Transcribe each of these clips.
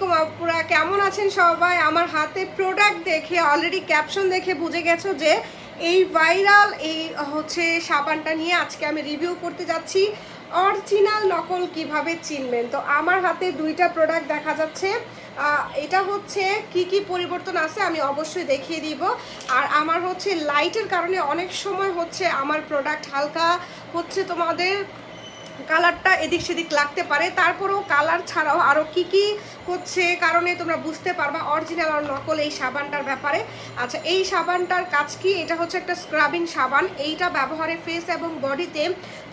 আলাইকুম, আপুরা। কেমন আছেন সবাই? আমার হাতে প্রোডাক্ট দেখে অলরেডি ক্যাপশন দেখে বুঝে গেছো যে এই ভাইরাল এই হচ্ছে সাবানটা নিয়ে আজকে আমি রিভিউ করতে যাচ্ছি। অরিজিনাল নকল কীভাবে চিনবেন? তো আমার হাতে দুইটা প্রোডাক্ট দেখা যাচ্ছে। এটা হচ্ছে কি কি পরিবর্তন আছে আমি অবশ্যই দেখিয়ে দিব। আর আমার হচ্ছে লাইটের কারণে অনেক সময় হচ্ছে আমার প্রোডাক্ট হালকা হচ্ছে তোমাদের কালারটা এদিক সেদিক লাগতে পারে। তারপরেও কালার ছাড়াও আরও কি কি হচ্ছে কারণে তোমরা বুঝতে পারবা অরিজিনাল আর নকল এই সাবানটার ব্যাপারে। আচ্ছা এই সাবানটার কাজ কি? এটা হচ্ছে একটা স্ক্রাবিং সাবান। এইটা ব্যবহারে ফেস এবং বডিতে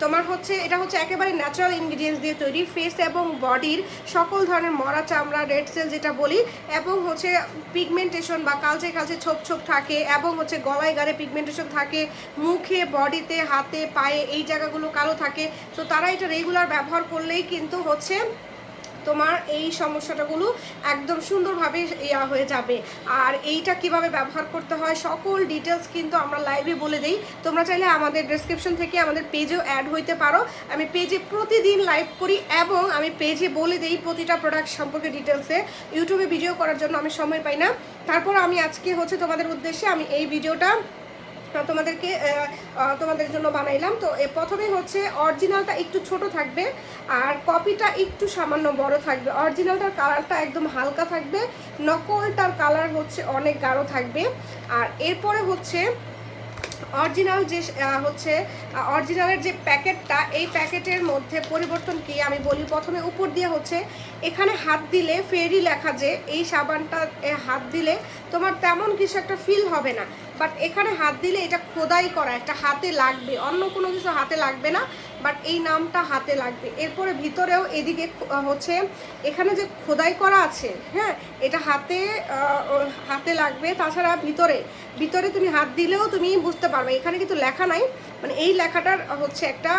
তোমার হচ্ছে, এটা হচ্ছে একেবারে ন্যাচারাল ইনগ্রিডিয়েন্টস দিয়ে তৈরি। ফেস এবং বডির সকল ধরনের মরা চামড়া রেড সেল যেটা বলি, এবং হচ্ছে পিগমেন্টেশন বা কালচে কালচে ছোপ ছোপ থাকে, এবং হচ্ছে গলায় গাড়ে পিগমেন্টেশন থাকে, মুখে বডিতে হাতে, পায়ে, এই জায়গাগুলো কালো থাকে। তো তারা এটা রেগুলার ব্যবহার করলেই কিন্তু হচ্ছে তোমার এই সমস্যাটাগুলো একদম সুন্দরভাবে ইয়া হয়ে যাবে। আর এইটা কীভাবে ব্যবহার করতে হয়, সকল ডিটেলস কিন্তু আমরা লাইভে বলে দিই। তোমরা চাইলে আমাদের ডেসক্রিপশন থেকে আমাদের পেজেও অ্যাড হইতে পারো। আমি পেজে প্রতিদিন লাইভ করি এবং আমি পেজে বলে দিই প্রতিটা প্রোডাক্ট সম্পর্কে ডিটেলসে ইউটিউবে ভিডিও করার জন্য আমি সময় পাই না। তারপর আমি আজকে হচ্ছে তোমাদের উদ্দেশ্যে আমি এই ভিডিওটা তোমাদেরকে তোমাদের জন্য বানাইলাম। তো প্রথমে হচ্ছে অরিজিনালটা একটু ছোট থাকবে আর কপিটা একটু সামান্য বড় থাকবে। অরিজিনালটার কালারটা একদম হালকা থাকবে। নকলটার কালার হচ্ছে অনেক গাঢ় থাকবে। আর এরপরে হচ্ছে অরিজিনাল যে হচ্ছে অরিজিনালের যে প্যাকেটটা, এই প্যাকেটের মধ্যে পরিবর্তন কি আমি বলি? প্রথমে উপর দিয়ে হচ্ছে, এখানে হাত দিলে ফেরি লেখা যে, এই সাবানটা হাত দিলে তোমার তেমন কিছু একটা ফিল হবে না। বাট এখানে হাত দিলে এটা খোদাই করা, একটা হাতে লাগবে। অন্য কোনো কিছু হাতে লাগবে না। বাট এই নামটা হাতে লাগবে। এরপরে ভিতরেও এদিকে হচ্ছে এখানে যে খোদাই করা আছে হ্যাঁ এটা হাতে হাতে লাগবে। তাছাড়া ভিতরে ভিতরে তুমি হাত দিলেও তুমি বুঝতে পারবে। এখানে কিন্তু লেখা নাই মানে এই লেখাটার হচ্ছে একটা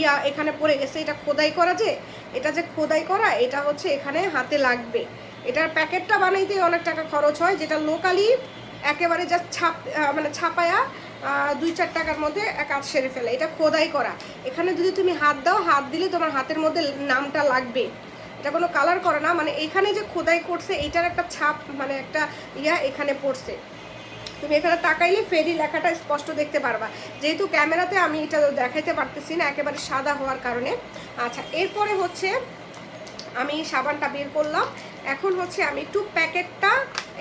ইয়া এখানে পড়ে গেছে, এটা খোদাই করা যে, এটা যে খোদাই করা, এটা হচ্ছে এখানে হাতে লাগবে। এটার প্যাকেটটা বানাইতে অনেক টাকা খরচ হয়, যেটা লোকালি একেবারে জাস্ট ছাপ মানে ছাপায়া দুই চার টাকার মধ্যে কাজ সেরে ফেলে। এটা খোদাই করা। এখানে যদি তুমি হাত দাও, হাত দিলে তোমার হাতের মধ্যে নামটা লাগবে। এটা কোনো কালার করে না মানে এখানে যে খোদাই করছে এটার একটা ছাপ মানে একটা ইয়া এখানে পড়ছে। তুমি এখানে তাকাইলে ফেরি লেখাটা স্পষ্ট দেখতে পারবা। যেহেতু ক্যামেরাতে আমি এটা দেখাইতে পারতেছি না, একেবারে সাদা হওয়ার কারণে। আচ্ছা এরপরে হচ্ছে আমি সাবানটা বের করলাম। এখন হচ্ছে আমি একটু প্যাকেটটা,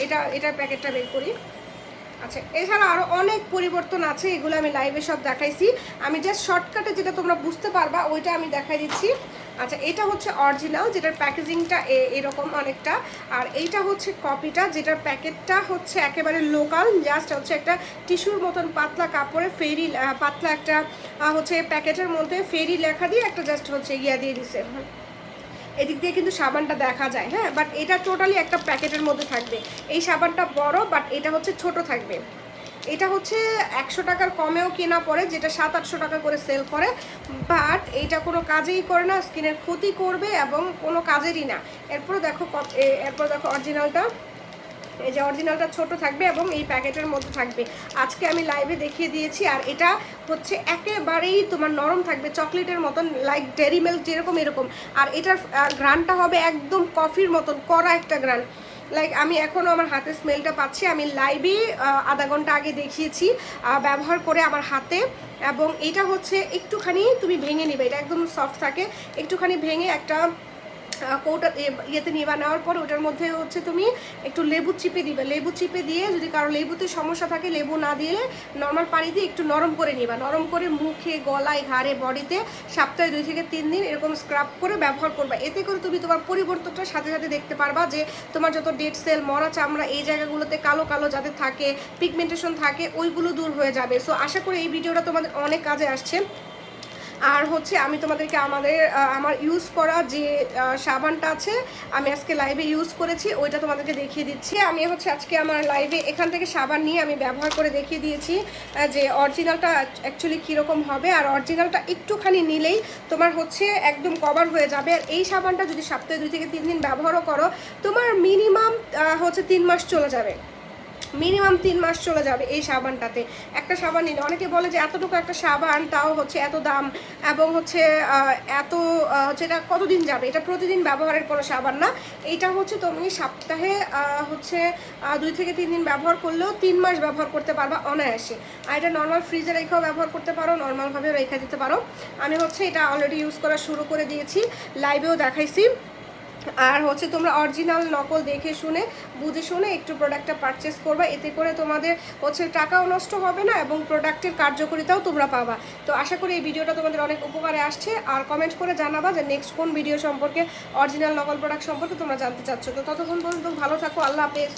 এটা, এটার প্যাকেটটা বের করি। আচ্ছা এছাড়া আরও অনেক পরিবর্তন আছে, এগুলো আমি লাইভে সব দেখাইছি। আমি জাস্ট শর্টকাটে যেটা তোমরা বুঝতে পারবা, ওইটা আমি দেখাই দিচ্ছি। আচ্ছা এটা হচ্ছে অরিজিনাল যেটার প্যাকেজিংটা এরকম অনেকটা। আর এইটা হচ্ছে কপিটা যেটার প্যাকেটটা হচ্ছে একেবারে লোকাল জাস্ট হচ্ছে একটা টিস্যুর মতন পাতলা কাপড়ে ফেরি পাতলা একটা হচ্ছে প্যাকেটের মধ্যে ফেরি লেখা দিয়ে একটা জাস্ট হচ্ছে ইয়া দিয়ে দিছে। এদিক দিয়ে কিন্তু সাবানটা দেখা যায় হ্যাঁ? বাট এটা টোটালি একটা প্যাকেটের মধ্যে থাকবে। এই সাবানটা বড় বাট এটা হচ্ছে ছোট থাকবে। এটা হচ্ছে একশো টাকার কমেও কেনা পড়ে, যেটা সাত, আটশো টাকা করে সেল করে। বাট এইটা কোনো কাজেই করে না স্কিনের ক্ষতি করবে এবং কোনো কাজেরই না। এরপরে দেখো এরপর দেখো অরিজিনালটা এই যে অরিজিনালটা ছোট থাকবে এবং এই প্যাকেটের মধ্যে থাকবে। আজকে আমি লাইভে দেখিয়ে দিয়েছি আর এটা হচ্ছে একেবারেই তোমার নরম থাকবে, চকলেটের মতন লাইক ডেরি মিল্ক যেরকম এরকম। আর এটার গ্রানটা হবে একদম কফির মতন, কড়া একটা গ্রান লাইক আমি এখনও আমার হাতে স্মেলটা পাচ্ছি। আমি লাইভে আধা ঘণ্টা আগে দেখিয়েছি ব্যবহার করে আমার হাতে। এবং এটা হচ্ছে একটুখানি তুমি ভেঙে নিবে, এটা একদম সফট থাকে। একটুখানি ভেঙে একটা কৌটা ইয়েতে নিবা নেওয়ার পর ওটার মধ্যে হচ্ছে তুমি একটু লেবু চিপে দিবে। লেবু চিপে দিয়ে যদি কারও লেবুতে সমস্যা থাকে, লেবু না দিলে নর্মাল পানি দিয়ে একটু নরম করে নিবা। নরম করে মুখে, গলায়, ঘাড়ে, বডিতে সপ্তাহে দুই থেকে তিন দিন এরকম স্ক্রাব করে ব্যবহার করবা। এতে করে তুমি তোমার পরিবর্তনটা সাথে সাথে দেখতে পারবা যে তোমার যত ডেড সেল মরা চামড়া এই জায়গাগুলোতে কালো কালো যাদের থাকে পিগমেন্টেশন থাকে, ওইগুলো দূর হয়ে যাবে। সো আশা করি এই ভিডিওটা তোমাদের অনেক কাজে আসছে। আর হচ্ছে আমি তোমাদেরকে আমাদের আমার ইউজ করা যে সাবানটা আছে, আমি আজকে লাইভে ইউজ করেছি, ওইটা তোমাদেরকে দেখিয়ে দিচ্ছি। আমি হচ্ছে আজকে আমার লাইভে এখান থেকে সাবান নিয়ে আমি ব্যবহার করে দেখিয়ে দিয়েছি যে অরিজিনালটা অ্যাকচুয়ালি কীরকম হবে। আর অরিজিনালটা একটুখানি নিলেই তোমার হচ্ছে একদম কভার হয়ে যাবে। আর এই সাবানটা যদি সপ্তাহে দুই থেকে তিন দিন ব্যবহারও করো, তোমার মিনিমাম হচ্ছে তিন মাস চলে যাবে। মিনিমাম তিন মাস চলে যাবে এই সাবানটাতে। একটা সাবান নিলে অনেকে বলে যে এতটুকু একটা সাবান তাও হচ্ছে এত দাম এবং হচ্ছে এত আহ, যেটা কতদিন যাবে? এটা প্রতিদিন ব্যবহারের কোনো সাবান না। এটা হচ্ছে তুমি সপ্তাহে হচ্ছে দুই থেকে তিন দিন ব্যবহার করলেও তিন মাস ব্যবহার করতে পারবা অনায়াসে। আর এটা নর্মাল ফ্রিজে রেখেও ব্যবহার করতে পারো নর্মালভাবেও রেখে দিতে পারো। আমি হচ্ছে এটা অলরেডি ইউজ করা শুরু করে দিয়েছি। লাইভেও দেখাইছি। আর হচ্ছে তোমরা অরিজিনাল নকল দেখে শুনে, বুঝে শুনে একটু প্রোডাক্টটা পারচেস করবা। এতে করে তোমাদের হচ্ছে টাকাও নষ্ট হবে না এবং প্রোডাক্টের কার্যকারিতাও তোমরা পাবা। তো আশা করি এই ভিডিওটা তোমাদের অনেক উপকারে আসছে। আর কমেন্ট করে জানাবা যে নেক্সট কোন ভিডিও সম্পর্কে অরিজিনাল নকল প্রোডাক্ট সম্পর্কে তোমরা জানতে চাচ্ছ। তো ততক্ষণ পর্যন্ত ভালো থাকো, আল্লাহ হাফেজ।